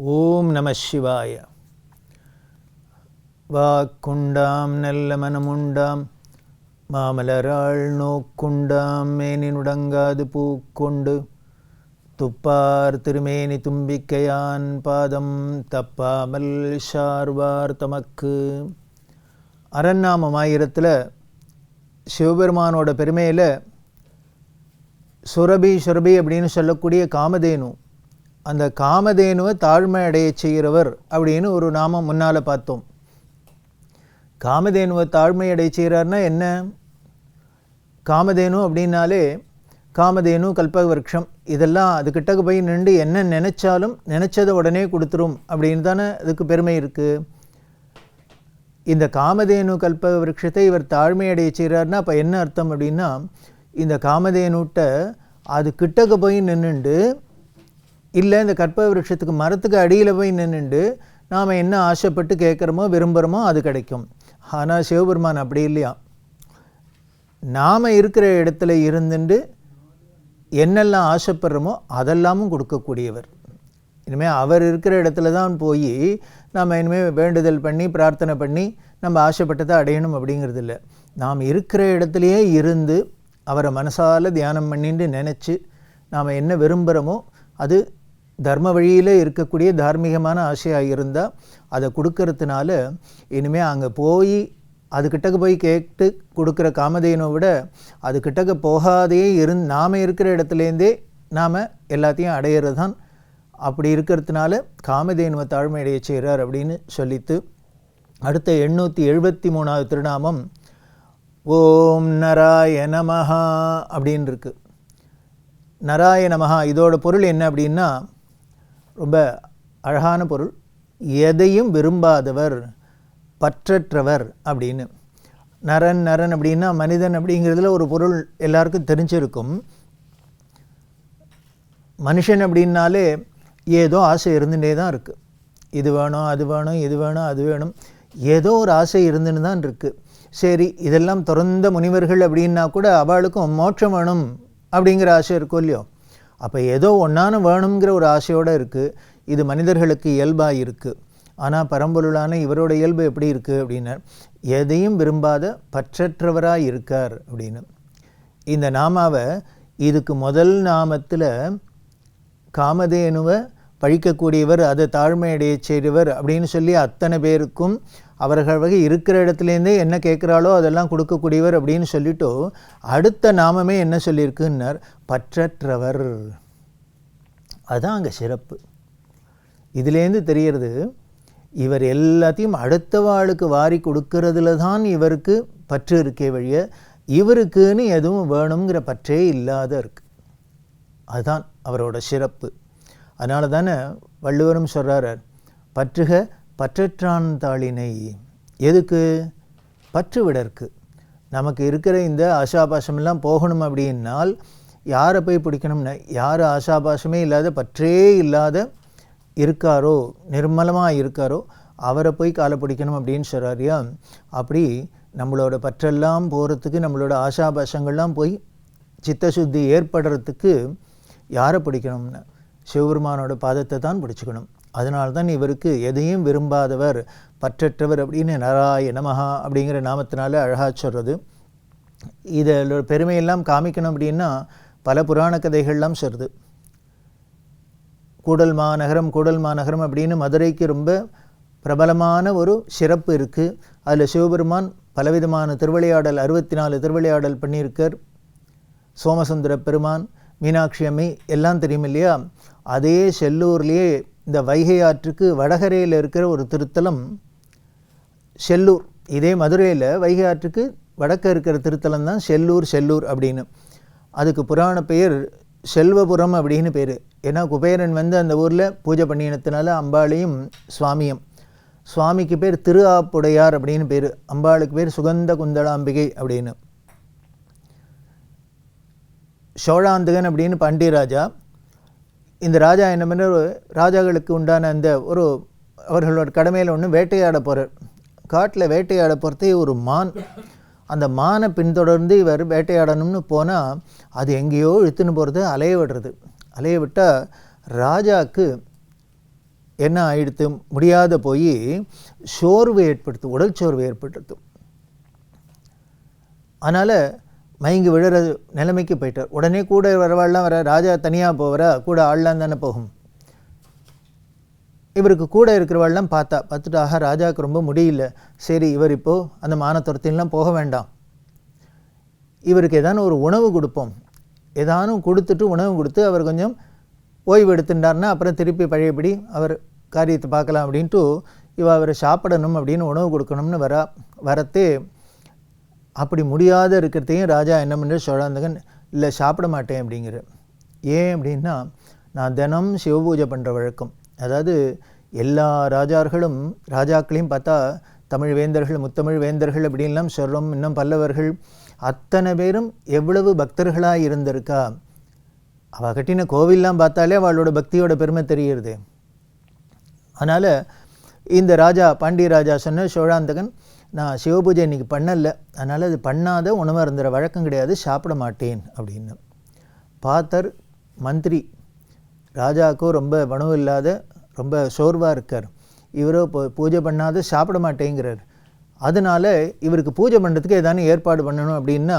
ஓம் நம சிவாய. வாக்குண்டாம் நல்ல மனமுண்டாம். மாமலராள் நோக்குண்டாம் மேனினுடங்காது பூக்கொண்டு. துப்பார் திருமேனி தும்பிக்கையான் பாதம் தப்பாமல் ஷார்வார் தமக்கு. அரண்நாமம் ஆயிரத்தில் சிவபெருமானோட பெருமையில் சுரபி சுரபி அப்படின்னு சொல்லக்கூடிய காமதேனு அந்த காமதேனுவை தாழ்மை அடைய செய்கிறவர் அப்படின்னு ஒரு நாமம் முன்னால் பார்த்தோம். காமதேனுவை தாழ்மை அடைய செய்கிறார்னா என்ன? காமதேனு அப்படின்னாலே காமதேனு கல்பவருஷம் இதெல்லாம் அதுக்கிட்டக்கு போய் நின்று என்ன நினச்சாலும் நினச்சதை உடனே கொடுத்துரும் அப்படின்னு தானே அதுக்கு பெருமை இருக்குது இந்த காமதேனு கல்ப விரக்ஷத்தை இவர் தாழ்மையடைய செய்கிறார்னா அப்போ என்ன அர்த்தம் அப்படின்னா இந்த காமதேனுட்ட அது கிட்டக்க போய் நின்றுண்டு இல்லை இந்த கற்ப விருட்சத்துக்கு மரத்துக்கு அடியில் போய் நின்றுண்டு நாம் என்ன ஆசைப்பட்டு கேட்குறோமோ விரும்புகிறோமோ அது கிடைக்கும். ஆனால் சிவபெருமான் அப்படி இல்லையா? நாம் இருக்கிற இடத்துல இருந்துட்டு என்னெல்லாம் ஆசைப்படுறோமோ அதெல்லாமும் கொடுக்கக்கூடியவர். இனிமேல் அவர் இருக்கிற இடத்துல தான் போய் நாம் இனிமேல் வேண்டுதல் பண்ணி பிரார்த்தனை பண்ணி நம்ம ஆசைப்பட்டதை அடையணும் அப்படிங்கிறது இல்லை. நாம் இருக்கிற இடத்துலையே இருந்து அவரை மனசால் தியானம் பண்ணிட்டு நினச்சி நாம் என்ன விரும்புகிறோமோ அது தர்ம வழியில் இருக்கக்கூடிய தார்மீகமான ஆசையாக இருந்தால் அதை கொடுக்கறதுனால இனிமேல் அங்கே போய் அதுக்கிட்டக்கு போய் கேட்டு கொடுக்குற காமதேனை விட அதுக்கிட்டக்க போகாதே இருந் நாம் இருக்கிற இடத்துலேருந்தே நாம் எல்லாத்தையும் அடையிறது தான் அப்படி இருக்கிறதுனால காமதேனுவை தாழ்மையடைய செய்கிறார் அப்படின்னு சொல்லித்து அடுத்த எண்ணூற்றி எழுபத்தி மூணாவது திருநாமம் ஓம் நராய நமஹா அப்படின்னு இருக்கு நராய நமஹா இதோட பொருள் என்ன அப்படின்னா ரொம்ப அழகான பொருள். எதையும் விரும்பாதவர் பற்றற்றவர் அப்படின்னு. நரன் நரன் அப்படின்னா மனிதன் அப்படிங்கிறதுல ஒரு பொருள் எல்லாருக்கும் தெரிஞ்சிருக்கும். மனுஷன் அப்படின்னாலே ஏதோ ஆசை இருந்துகிட்டே தான் இருக்குது இது வேணும் அது வேணும் இது வேணும் அது வேணும். ஏதோ ஒரு ஆசை இருந்துன்னு தான் இருக்குது சரி இதெல்லாம் திறந்த முனிவர்கள் அப்படின்னா கூட அவளுக்கும் மோட்சம் வேணும் அப்படிங்கிற ஆசை இருக்கும் இல்லையோ? அப்போ ஏதோ ஒன்றான வேணுங்கிற ஒரு ஆசையோடு இருக்குது இது மனிதர்களுக்கு இயல்பாக இருக்குது ஆனால் பரம்பொருளான இவரோட இயல்பு எப்படி இருக்குது அப்படின்னு எதையும் விரும்பாத பற்றற்றவராக இருக்கார் அப்படின்னு. இந்த நாமாவை இதுக்கு முதல் நாமத்தில் காமதேனுவை பழிக்கக்கூடியவர் அதை தாழ்மையடைய செய்தவர் அப்படின்னு சொல்லி அத்தனை பேருக்கும் அவர்கள் வகை இருக்கிற இடத்துலேருந்தே என்ன கேட்குறாளோ அதெல்லாம் கொடுக்கக்கூடியவர் அப்படின்னு சொல்லிட்டு அடுத்த நாமமே என்ன சொல்லியிருக்குன்னார்? பற்றற்றவர். அதுதான் அங்கே சிறப்பு. இதுலேருந்து தெரிகிறது இவர் எல்லாத்தையும் அடுத்தவாளுக்கு வாரி கொடுக்கறதுல தான் இவருக்கு பற்று இருக்கே வழிய இவருக்குன்னு எதுவும் வேணுங்கிற பற்றே இல்லாத இருக்கு. அதுதான் அவரோட சிறப்பு. அதனால தானே வள்ளுவரும் சொல்கிறார் பற்றுக பற்றற்றான் தாளினை எதுக்கு? பற்று விடற்கு நமக்கு இருக்கிற இந்த ஆசாபாசமெல்லாம் போகணும் அப்படின்னால் யாரை போய் பிடிக்கணும்னா? யார் ஆசாபாசமே இல்லாத பற்றே இல்லாத இருக்காரோ நிர்மலமாக இருக்காரோ அவரை போய் காலை பிடிக்கணும் அப்படின்னு சொல்கிறாரியா அப்படி நம்மளோட பற்றெல்லாம் போகிறதுக்கு நம்மளோட ஆசாபாசங்கள்லாம் போய் சித்தசுத்தி ஏற்படுறதுக்கு யாரை பிடிக்கணும்னா? சிவபெருமானோட பாதத்தை தான் பிடிச்சிக்கணும். அதனால்தான் இவருக்கு எதையும் விரும்பாதவர் பற்றற்றவர் அப்படின்னு நராய நமஹா அப்படிங்கிற நாமத்தினால அழகாக சொல்கிறது இதில் பெருமையெல்லாம் காமிக்கணும் அப்படின்னா பல புராண கதைகள்லாம் சொல்கிறது கூடல் மாநகரம் கூடல் மாநகரம் அப்படின்னு மதுரைக்கு ரொம்ப பிரபலமான ஒரு சிறப்பு இருக்குது அதில் சிவபெருமான் பலவிதமான திருவிளையாடல் அறுபத்தி நாலு திருவிளையாடல் பண்ணியிருக்கார். சோமசுந்தர பெருமான் மீனாட்சி அம்மை எல்லாம் தெரியும் இல்லையா? அதே செல்லூர்லேயே இந்த வைகை ஆற்றுக்கு வடகரையில் இருக்கிற ஒரு திருத்தலம் செல்லூர். இதே மதுரையில் வைகை ஆற்றுக்கு வடக்க இருக்கிற திருத்தலம் தான் செல்லூர் செல்லூர் அப்படின்னு. அதுக்கு புராண பெயர் செல்வபுரம் அப்படின்னு பேர். ஏன்னா குபேரன் வந்து அந்த ஊரில் பூஜை பண்ணினத்தினால அம்பாளையும் சுவாமியும். சுவாமிக்கு பேர் திரு ஆப்புடையார் அப்படின்னு பேர். அம்பாளுக்கு பேர் சுகந்த குந்தளாம்பிகை அப்படின்னு. சோழாந்தகன் அப்படின்னு பாண்டியராஜா இந்த ராஜா என்ன பண்ண ராஜாக்களுக்கு உண்டான அந்த ஒரு அவர்களோட கடமையில் ஒன்று வேட்டையாட போகிறார் காட்டில் வேட்டையாட போகிறதே ஒரு மான். அந்த மானை பின்தொடர்ந்து இவர் வேட்டையாடணும்னு போனால் அது எங்கேயோ இழுத்துன்னு போகிறது அலைய விடுறது. அலைய விட்டால் ராஜாவுக்கு என்ன ஆயிடுத்து? முடியாத போய் சோர்வு ஏற்படுத்தும் உடல் சோர்வு ஏற்படுத்தும் அதனால் மயங்கி விழுற நிலைமைக்கு போயிட்டார். உடனே கூட வரவாள்லாம் வர ராஜா தனியாக போவரா கூட ஆள்லாம் தானே போகும். இவருக்கு கூட இருக்கிறவாள்லாம் பார்த்தா பார்த்துட்டு ஆக ராஜாவுக்கு ரொம்ப முடியல. சரி இவர் இப்போது அந்த மானத்துரத்தின்லாம் போக வேண்டாம். இவருக்கு ஏதான ஒரு உணவு கொடுப்போம். ஏதானும் கொடுத்துட்டு உணவு கொடுத்து அவர் கொஞ்சம் ஓய்வு எடுத்துட்டார்னா அப்புறம் திருப்பி பழையபடி அவர் காரியத்தை பார்க்கலாம் அப்படின்ட்டு இவ அவரை சாப்பிடணும் அப்படின்னு உணவு கொடுக்கணும்னு வர வரத்தே அப்படி முடியாத இருக்கிறதையும் ராஜா என்ன பண்ணுற சோழாந்தகன் இல்லை சாப்பிட மாட்டேன் அப்படிங்கிற ஏன் அப்படின்னா நான் தினம் சிவபூஜை பண்ணுற வழக்கம். அதாவது எல்லா ராஜார்களும் ராஜாக்களையும் பார்த்தா தமிழ் வேந்தர்கள் முத்தமிழ் வேந்தர்கள் அப்படின்லாம் சொல்கிறோம் இன்னும் பல்லவர்கள் அத்தனை பேரும் எவ்வளவு பக்தர்களாக இருந்திருக்கா? அவள் கட்டின கோவில்லாம் பார்த்தாலே அவளோட பக்தியோட பெருமை தெரியுது. அதனால் இந்த ராஜா பாண்டிய ராஜா சொன்ன சோழாந்தகன் நான் சிவபூஜை இன்னைக்கு பண்ணலை. அதனால் அது பண்ணாத உணவு இருந்துற வழக்கம் கிடையாது. சாப்பிட மாட்டேன் அப்படின்னு. பாத்தர் மந்திரி ராஜாவுக்கும் ரொம்ப உணவு இல்லாத ரொம்ப சோர்வாக இருக்கார். இவரோ பூஜை பண்ணாத சாப்பிட மாட்டேங்கிறார். அதனால இவருக்கு பூஜை பண்ணுறதுக்கு ஏதானு ஏற்பாடு பண்ணணும் அப்படின்னா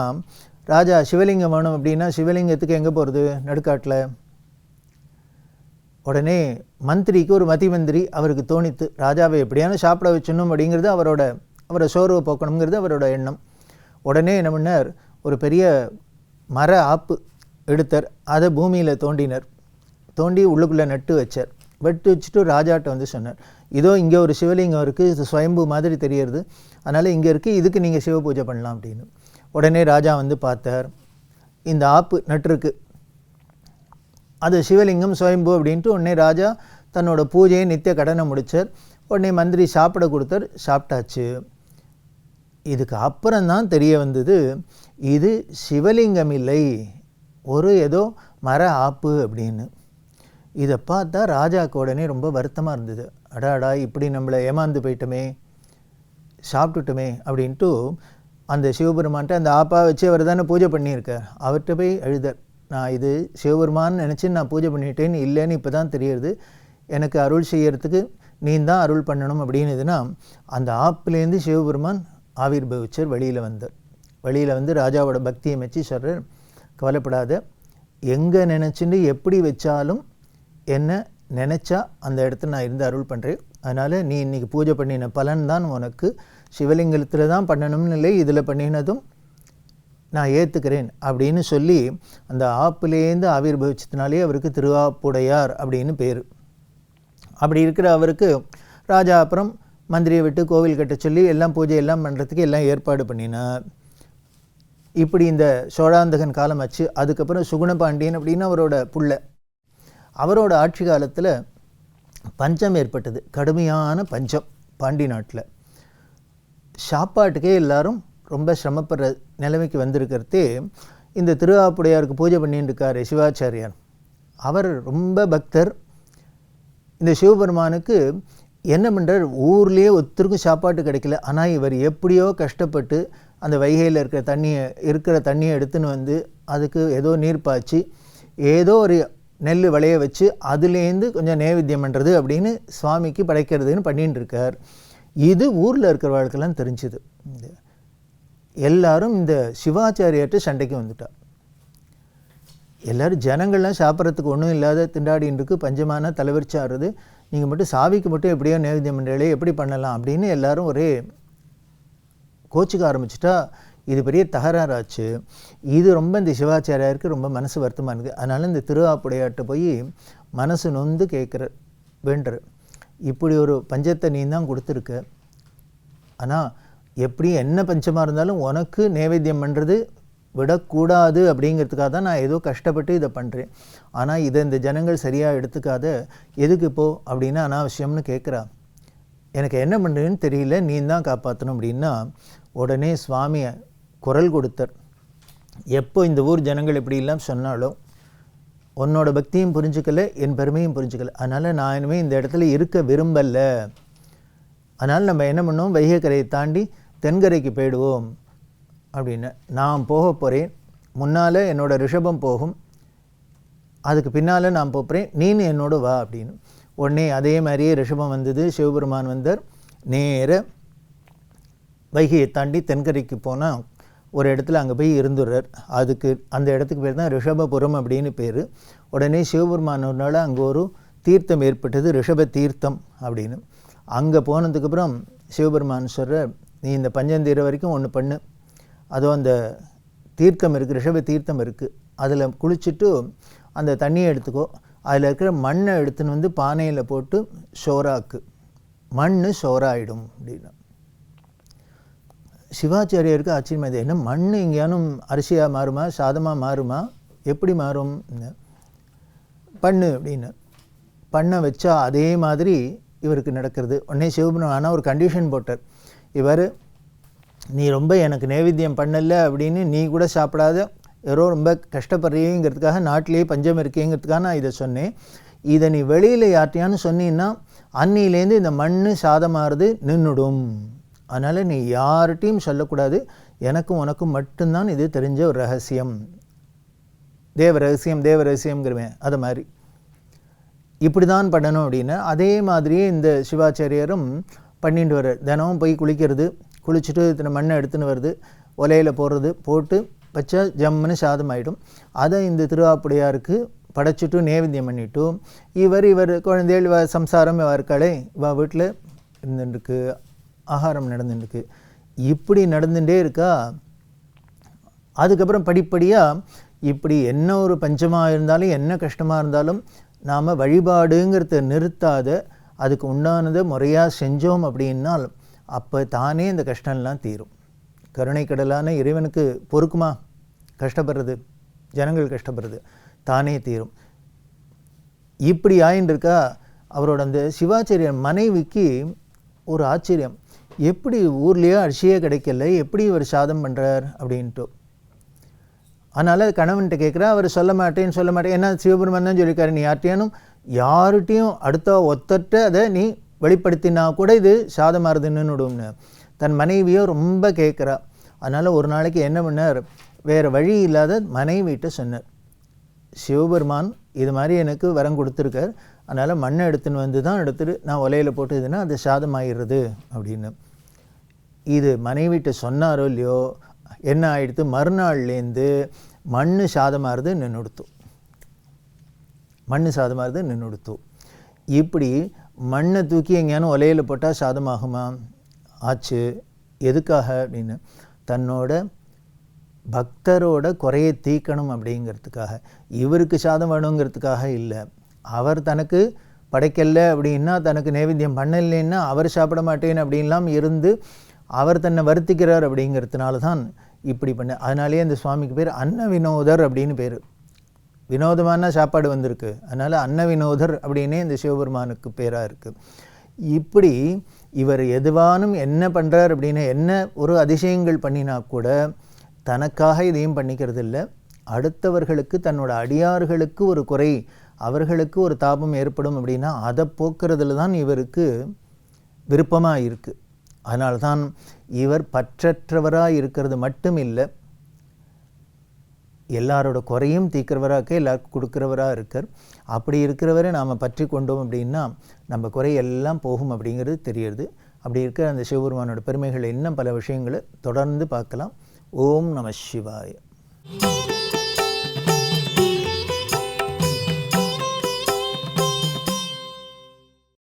ராஜா சிவலிங்கம் வேணும் அப்படின்னா சிவலிங்கத்துக்கு எங்கே போகிறது நடுக்காட்டில். உடனே மந்திரிக்கு ஒரு மதி மந்திரி அவருக்கு தோணித்து ராஜாவை எப்படியான சாப்பிட வச்சணும் அப்படிங்கிறது அவரோட அவரை சோர்வை போக்கணுங்கிறது அவரோட எண்ணம். உடனே என்ன பண்ணார்? ஒரு பெரிய மர ஆப்பு எடுத்தார். அதை பூமியில் தோண்டினர். தோண்டி உள்ளுக்குள்ளே நட்டு வச்சார். வெட்டு வச்சுட்டு ராஜாட்ட வந்து சொன்னார் இதோ இங்கே ஒரு சிவலிங்கம் இருக்குது இது சுயம்பு மாதிரி தெரியறது. அதனால் இங்கே இருக்குது இதுக்கு நீங்கள் சிவ பூஜை பண்ணலாம் அப்படின்னு. உடனே ராஜா வந்து பார்த்தார் இந்த ஆப்பு நட்டிருக்கு. அது சிவலிங்கம் சுயம்பு அப்படின்ட்டு உடனே ராஜா தன்னோட பூஜையை நித்திய கடனை முடிச்சார். உடனே மந்திரி சாப்பிட கொடுத்தார். சாப்பிட்டாச்சு. இதுக்கு அப்புறம்தான் தெரிய வந்தது இது சிவலிங்கம் இல்லை ஒரு ஏதோ மர ஆப்பு அப்படின்னு. இதை பார்த்தா ராஜாவுக்கு உடனே ரொம்ப வருத்தமாக இருந்தது. அடாடா இப்படி நம்மளை ஏமாந்து போயிட்டோமே சாப்பிட்டுட்டோமே அப்படின்ட்டு அந்த சிவபெருமான்ட்ட அந்த ஆப்பா வச்சு அவர் தானே பூஜை பண்ணியிருக்கார். அவர்கிட்ட போய் எழுதார் நான் இது சிவபெருமான்னு நினச்சி நான் பூஜை பண்ணிட்டேன்னு இல்லைன்னு இப்போ தான் தெரியுது. எனக்கு அருள் செய்யறதுக்கு நீ தான் அருள் பண்ணணும் அப்படின்னுதுன்னா அந்த ஆப்புலேருந்து சிவபெருமான் ஆவிர்பவிச்சர் வெளியில் வந்தார் வெளியில் வந்து ராஜாவோட பக்தியை மெச்சி சொல்கிறார் கவலைப்படாத எங்கே நினச்சின்னு எப்படி வச்சாலும் என்ன நினச்சா அந்த இடத்துல நான் இருந்து அருள் பண்ணுறேன் அதனால் நீ இன்றைக்கி பூஜை பண்ணின பலன் தான் உனக்கு. சிவலிங்கத்தில் தான் பண்ணணும்னு இல்லை இதில் பண்ணினதும் நான் ஏற்றுக்கிறேன் அப்படின்னு சொல்லி அந்த ஆப்புலேருந்து ஆவிர்பவிச்சதுனாலே அவருக்கு திருவாப்புடையார் அப்படின்னு பேர். அப்படி இருக்கிற அவருக்கு ராஜா அப்புறம் மந்திரியை விட்டு கோவில் கட்ட சொல்லி எல்லாம் பூஜை எல்லாம் பண்ணுறதுக்கு எல்லாம் ஏற்பாடு பண்ணினார். இப்படி இந்த சோழாந்தகன் காலம் ஆச்சு. அதுக்கப்புறம் சுகுணபாண்டியன் அப்படின்னு அவரோட புள்ள. அவரோட ஆட்சி காலத்தில் பஞ்சம் ஏற்பட்டது. கடுமையான பஞ்சம் பாண்டி நாட்டில். சாப்பாட்டுக்கே எல்லாரும் ரொம்ப சிரமப்படுற நிலைமைக்கு வந்திருக்கிறதே இந்த திருவாப்புடையாருக்கு பூஜை பண்ணிட்டு இருக்கார் சிவாச்சாரியார். அவர் ரொம்ப பக்தர். இந்த சிவபெருமானுக்கு என்ன பண்ணுறார் ஊர்லேயே ஒருத்தருக்கும் சாப்பாட்டு கிடைக்கல. ஆனால் இவர் எப்படியோ கஷ்டப்பட்டு அந்த வைகையில் இருக்கிற தண்ணியை இருக்கிற தண்ணியை எடுத்துன்னு வந்து அதுக்கு ஏதோ நீர் பாய்ச்சி ஏதோ ஒரு நெல் விளைய வச்சு அதுலேருந்து கொஞ்சம் நைவேத்தியம் பண்ணுறது அப்படின்னு சுவாமிக்கு படைக்கிறதுன்னு பண்ணிட்டு இருக்கார் இது ஊரில் இருக்கிறவர்களுக்கெல்லாம் தெரிஞ்சுது. இந்த எல்லாரும் இந்த சிவாச்சாரியார்ட்ட சண்டைக்கு வந்துட்டா. எல்லாரும் ஜனங்கள்லாம் சாப்பிட்றதுக்கு ஒன்றும் இல்லாத திண்டாடின்னு இருக்கு பஞ்சமான தலைவரிச்சாடுறது நீங்கள் மட்டும் சாவிக்கு மட்டும் எப்படியோ நேவேத்தியம் பண்ணுறீங்களே எப்படி பண்ணலாம் அப்படின்னு எல்லாரும் ஒரே கோச்சிக்க ஆரம்பிச்சிட்டா இது பெரிய தகராறாச்சு. இது ரொம்ப இந்த சிவாச்சாரியாருக்கு ரொம்ப மனசு வருத்தமாக இருக்குது அதனால் இந்த திருவாப்புடையாட்ட போய் மனசு நொந்து கேட்குற வேண்டுற இப்படி ஒரு பஞ்சத்தை நீ தான் கொடுத்துருக்க. ஆனால் எப்படி என்ன பஞ்சமாக இருந்தாலும் உனக்கு நைவேத்தியம் பண்ணுறது விடக்கூடாது அப்படிங்கிறதுக்காக தான் நான் ஏதோ கஷ்டப்பட்டு இதை பண்ணுறேன் ஆனால் இதை இந்த ஜனங்கள் சரியாக எடுத்துக்காத எதுக்கு இப்போ அப்படின்னு அனாவசியம்னு கேட்குறா எனக்கு என்ன பண்ணுறேன்னு தெரியல நீ தான் காப்பாற்றணும் அப்படின்னா உடனே சுவாமியை குரல் கொடுத்தார். எப்போ இந்த ஊர் ஜனங்கள் இப்படிலாம் சொன்னாலும் உன்னோட பக்தியும் புரிஞ்சுக்கல என் பெருமையும் புரிஞ்சுக்கல. அதனால் நான் இனிமேல் இந்த இடத்துல இருக்க விரும்பல. அதனால் நம்ம என்ன பண்ணுவோம்? வைகக்கரையை தாண்டி தென்கரைக்கு போயிடுவோம். அப்படின்னு நான் போக போகிறேன் முன்னால் என்னோட ரிஷபம் போகும். அதுக்கு பின்னால் நான் போகிறேன் நீனு என்னோட வா அப்படின்னு. உடனே அதே மாதிரியே ரிஷபம் வந்தது. சிவபெருமான் வந்தார். நேர வைகையை தாண்டி தென்கரைக்கு போனால் ஒரு இடத்துல அங்கே போய் இருந்துடுறார். அதுக்கு அந்த இடத்துக்கு பேர் தான் ரிஷபபுரம் அப்படின்னு பேர். உடனே சிவபெருமானால் அங்கே ஒரு தீர்த்தம் ஏற்பட்டது. ரிஷப தீர்த்தம் அப்படின்னு. அங்கே போனதுக்கப்புறம் சிவபெருமான் சொல்கிறார் நீ இந்த பஞ்சந்தீர வரைக்கும் ஒன்று பண்ணு. அதுவும் அந்த தீர்த்தம் இருக்குது ரிஷப தீர்த்தம் இருக்குது அதில் குளிச்சுட்டு அந்த தண்ணியை எடுத்துக்கோ. அதில் இருக்கிற மண்ணை எடுத்துன்னு வந்து பானையில் போட்டு சோறாக்கு. மண் சோறாயிடும் அப்படின்னா. சிவாச்சாரியருக்கு ஆச்சரியமா இது என்ன மண் எங்கேயானும் அரிசியாக மாறுமா சாதமாக மாறுமா? எப்படி மாறும்? பண்ணு அப்படின்னு. பண்ண வச்சா அதே மாதிரி இவருக்கு நடக்கிறது. உடனே சிவபெருமான் ஆனால் ஒரு கண்டிஷன் போட்டார். இவர் நீ ரொம்ப எனக்கு நைவேத்தியம் பண்ணலை அப்படின்னு நீ கூட சாப்பிடாத. யாரோ ரொம்ப கஷ்டப்படுறீங்கிறதுக்காக நாட்டிலேயே பஞ்சம் இருக்கேங்கிறதுக்காக நான் இதை சொன்னேன். இதை நீ வெளியில் யார்ட்டையான்னு சொன்னீன்னா அன்னிலேருந்து இந்த மண் சாதமாகிறது நின்றுடும் அதனால் நீ யார்கிட்டையும் சொல்லக்கூடாது. எனக்கும் உனக்கும் மட்டும்தான் இது தெரிஞ்ச ஒரு ரகசியம். தேவ ரகசியம் தேவ ரகசியம்ங்கிறவேன் அது மாதிரி. இப்படி தான் பண்ணணும் அப்படின்னா அதே மாதிரியே இந்த சிவாச்சாரியரும் பண்ணிட்டு வர்றார். தினமும் போய் குளிக்கிறது. குளிச்சுட்டு இத்தனை மண்ணை எடுத்துன்னு வருது. ஒலையில் போடுறது போட்டு வச்சா ஜம்முன்னு சாதம் ஆகிடும் அதை இந்த திருவாப்புடையாருக்கு படைச்சிட்டு நேவேத்தியம் பண்ணிட்டும். இவர் இவர் குழந்தைகள் இவ சம்சாரம் இவ இருக்காளே இவ வீட்டில் இருந்துருக்கு ஆகாரம் நடந்துருக்கு இப்படி நடந்துகிட்டே இருக்கா? அதுக்கப்புறம் படிப்படியாக இப்படி என்ன ஒரு பஞ்சமாக இருந்தாலும் என்ன கஷ்டமாக இருந்தாலும் நாம் வழிபாடுங்கிறத நிறுத்தாத அதுக்கு உண்டானதை முறையாக செஞ்சோம் அப்படின்னால் அப்போ தானே இந்த கஷ்டம்லாம் தீரும். கருணை கடலான இறைவனுக்கு பொறுக்குமா? கஷ்டப்படுறது. ஜனங்கள் கஷ்டப்படுறது. தானே தீரும். இப்படி ஆயின்றிருக்கா அவரோட அந்த சிவாச்சாரியர் மனைவிக்கு ஒரு ஆச்சரியம். எப்படி ஊர்லேயே அரிசியே கிடைக்கல எப்படி இவர் சாதம் பண்ணுறார் அப்படின்ட்டு. அதனால் கணவன்கிட்ட கேட்குறா அவர் சொல்ல மாட்டேன்னு சொல்ல மாட்டேன். ஏன்னா சிவபெருமான் தான் சொல்லியிருக்காரு நீ யார்ட்டையானும் யார்கிட்டையும் அடுத்த ஒத்தட்ட அதை நீ வெளிப்படுத்தினா கூட இது சாதமாக நின்றுடும்னு தன் மனைவியோ ரொம்ப கேட்குறா அதனால் ஒரு நாளைக்கு என்ன பண்ணார்? வேறு வழி இல்லாத மனைவிட்ட சொன்னார். சிவபெருமான் இது மாதிரி எனக்கு வரம் கொடுத்துருக்கார். அதனால் மண்ணை எடுத்துன்னு வந்து தான் எடுத்துகிட்டு நான் ஒலையில் போட்டுதுன்னா அது சாதமாயிடுறது அப்படின்னு. இது மனைவிட்ட சொன்னாரோ இல்லையோ என்ன ஆகிடுத்து மறுநாள்லேருந்து மண் சாதமாகிறது நின்றுடுத்து மண் சாதமாகிறது நின்றுடுத்து இப்படி மண்ணை தூக்கி எங்கேயானும் ஒலையில் போட்டால் சாதமாகுமா? ஆச்சு. எதுக்காக அப்படின்னு? தன்னோட பக்தரோட குறையை தீக்கணும் அப்படிங்கிறதுக்காக. இவருக்கு சாதம் வேணுங்கிறதுக்காக இல்லை. அவர் தனக்கு படைக்கலை அப்படின்னா தனக்கு நைவேத்தியம் பண்ணலைன்னா அவர் சாப்பிட மாட்டேன் அப்படின்லாம் இருந்து அவர் தன்னை வருத்திக்கிறார் அப்படிங்கிறதுனால தான் இப்படி பண்ண. அதனாலேயே அந்த சுவாமிக்கு பேர் அன்ன வினோதர் அப்படின்னு பேர். வினோதமான சாப்பாடு வந்திருக்கு. அதனால் அன்ன வினோதர் அப்படின்னே இந்த சிவபெருமானுக்கு பேராக இருக்குது இப்படி இவர் எதுவானும் என்ன பண்ணுறார் அப்படின்னு என்ன ஒரு அதிசயங்கள் பண்ணினா கூட தனக்காக இதையும் பண்ணிக்கிறது இல்லை அடுத்தவர்களுக்கு தன்னோட அடியார்களுக்கு ஒரு குறை அவர்களுக்கு ஒரு தாபம் ஏற்படும் அப்படின்னா அதை போக்குறதுல தான் இவருக்கு விருப்பமாக இருக்குது அதனால்தான் இவர் பற்றற்றவராக இருக்கிறது மட்டும் இல்லை எல்லாரோட குறையும் தீக்கிறவராக எல்லாருக்கும் கொடுக்குறவராக இருக்கார். அப்படி இருக்கிறவரை நாம் பற்றி கொண்டோம் அப்படின்னா நம்ம குறை எல்லாம் போகும் அப்படிங்கிறது தெரியுது அப்படி இருக்கிற அந்த சிவபெருமானோட பெருமைகள் இன்னும் பல விஷயங்களை தொடர்ந்து பார்க்கலாம். ஓம் நம சிவாய.